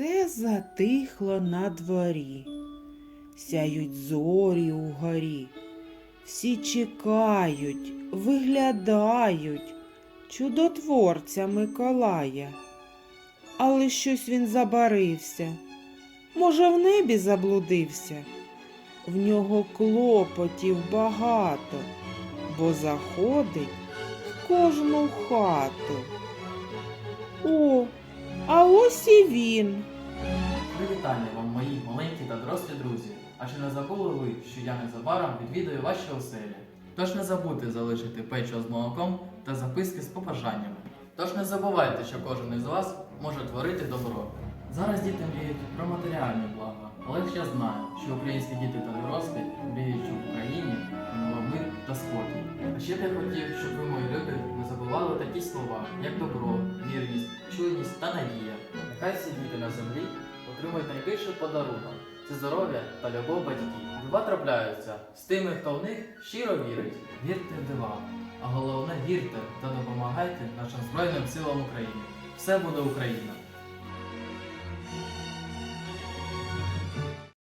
Все затихло на дворі, сяють зорі угорі. Всі чекають, виглядають чудотворця Миколая. Але щось він забарився. Може, в небі заблудився? В нього клопотів багато, бо заходить в кожну хату. О, ось і він. Привітання вам, мої маленькі та дорослі друзі. А чи не забули ви, що я незабаром відвідаю ваші оселі? Тож не забудьте залишити печиво з молоком та записки з побажаннями. Тож не забувайте, що кожен із вас може творити добро. Зараз діти мріють про матеріальні блага, але ж я знаю, що українські діти та дорослі мріють, в Україні панував мир та спокій. А ще б я хотів, щоб ви, мої любі, не забували такі слова, як добро, вірність, чуйність та надія. Нехай сидіти діти на землі отримують найбільший подарунок це здоров'я та любов батьків. Дива трапляються з тими, хто в них щиро вірить. Вірте в дива. А головне вірте та допомагайте нашим Збройним силам України. Все буде Україна!